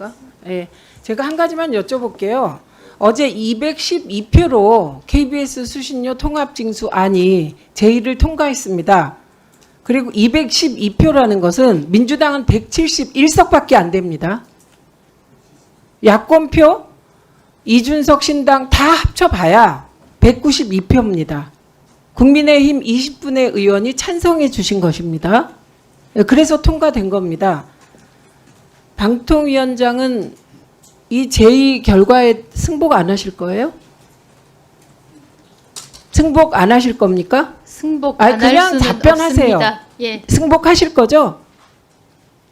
아닙니까? 예. 제가 한 가지만 여쭤볼게요. 어제 212표로 KBS 수신료 통합징수안이 제1을 통과했습니다. 그리고 212표라는 것은 민주당은 171석밖에 안 됩니다. 야권표 이준석 신당 다 합쳐봐야 192표입니다. 국민의힘 20분의 의원이 찬성해 주신 것입니다. 그래서 통과된 겁니다. 방통위원장은 이 제2 결과에 승복 안 하실 거예요? 승복 안 하실 겁니까? 승복 아니, 안할 그냥 수는 답변하세요. 없습니다. 예, 승복하실 거죠?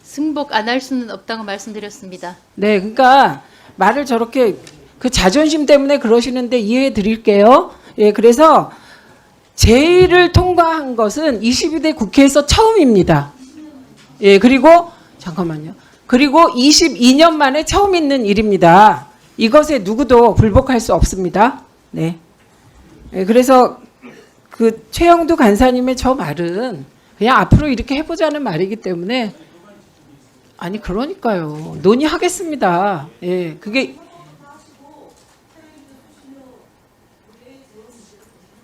승복 안 할 수는 없다고 말씀드렸습니다. 네, 그러니까 말을 저렇게 그 자존심 때문에 그러시는데 이해해 드릴게요. 예, 그래서 제1을 통과한 것은 22대 국회에서 처음입니다. 예, 그리고 잠깐만요. 그리고 22년 만에 처음 있는 일입니다. 이것에 누구도 불복할 수 없습니다. 네. 예, 그래서 그 최영두 간사님의 저 말은 그냥 앞으로 이렇게 해보자는 말이기 때문에 아니 그러니까요 논의하겠습니다. 예, 그게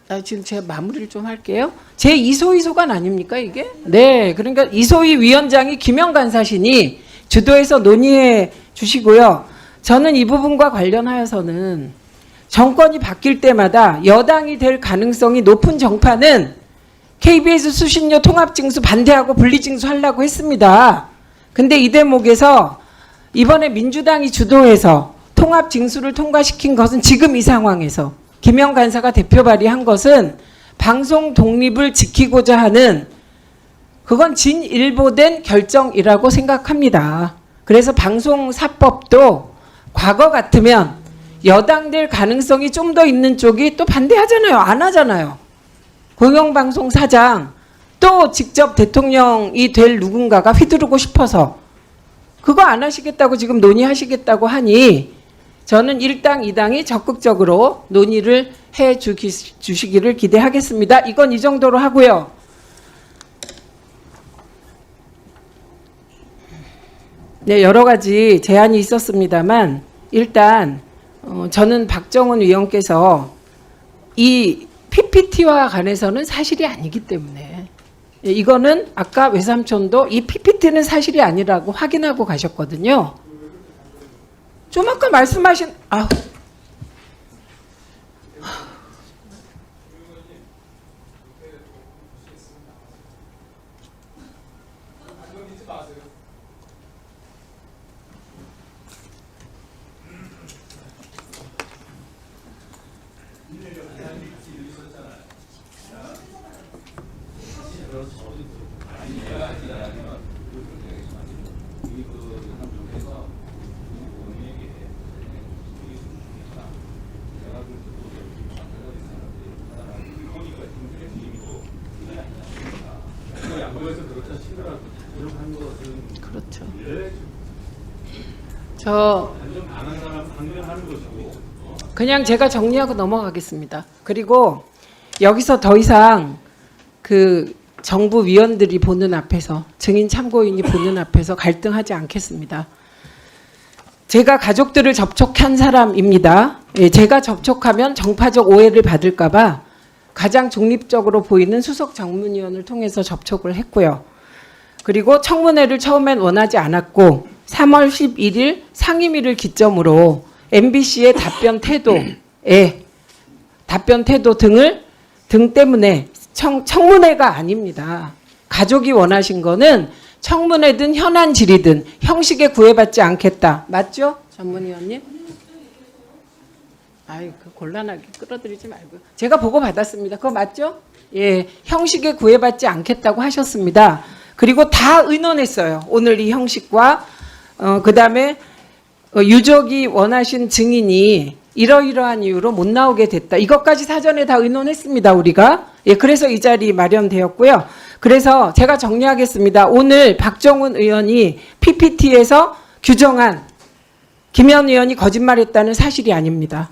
아, 지금 제가 마무리를 좀 할게요. 제 이소희 소관 아닙니까 이게? 네, 그러니까 이소희 위원장이 김영 간사신이 주도해서 논의해 주시고요. 저는 이 부분과 관련하여서는 정권이 바뀔 때마다 여당이 될 가능성이 높은 정파는 KBS 수신료 통합징수 반대하고 분리징수 하려고 했습니다. 근데 이 대목에서 이번에 민주당이 주도해서 통합징수를 통과시킨 것은 지금 이 상황에서 김영 간사가 대표 발의한 것은 방송 독립을 지키고자 하는 그건 진일보된 결정이라고 생각합니다. 그래서 방송사법도 과거 같으면 여당 될 가능성이 좀 더 있는 쪽이 또 반대하잖아요. 안 하잖아요. 공영방송 사장 또 직접 대통령이 될 누군가가 휘두르고 싶어서 그거 안 하시겠다고 지금 논의하시겠다고 하니 저는 일당 이당이 적극적으로 논의를 해 주시기를 기대하겠습니다. 이건 이 정도로 하고요. 네, 여러 가지 제안이 있었습니다만 일단 어, 저는 박정은 위원께서 이 PPT와 관해서는 사실이 아니기 때문에 예, 이거는 아까 외삼촌도 이 PPT는 사실이 아니라고 확인하고 가셨거든요. 좀 아까 말씀하신 아 그렇죠. 저 그냥 제가 정리하고 넘어가겠습니다. 그리고 여기서 더 이상 그 정부 위원들이 보는 앞에서 증인 참고인이 보는 앞에서 갈등하지 않겠습니다. 제가 가족들을 접촉한 사람입니다. 예, 제가 접촉하면 정파적 오해를 받을까봐 가장 중립적으로 보이는 수석 정문위원을 통해서 접촉을 했고요. 그리고 청문회를 처음엔 원하지 않았고 3월 11일 상임위를 기점으로 MBC의 답변 태도에 답변 태도 등을 등 때문에 청, 청문회가 아닙니다. 가족이 원하신 거는 청문회든 현안 질의든 형식에 구애받지 않겠다. 맞죠? 전문위원님? 아이, 그 곤란하게 끌어들이지 말고. 제가 보고 받았습니다. 그거 맞죠? 예, 형식에 구애받지 않겠다고 하셨습니다. 그리고 다 의논했어요. 오늘 이 형식과 어, 그 다음에 어, 유족이 원하신 증인이 이러이러한 이유로 못 나오게 됐다. 이것까지 사전에 다 의논했습니다. 우리가. 예, 그래서 이 자리 마련되었고요. 그래서 제가 정리하겠습니다. 오늘 박정훈 의원이 PPT에서 규정한 김현 의원이 거짓말했다는 사실이 아닙니다.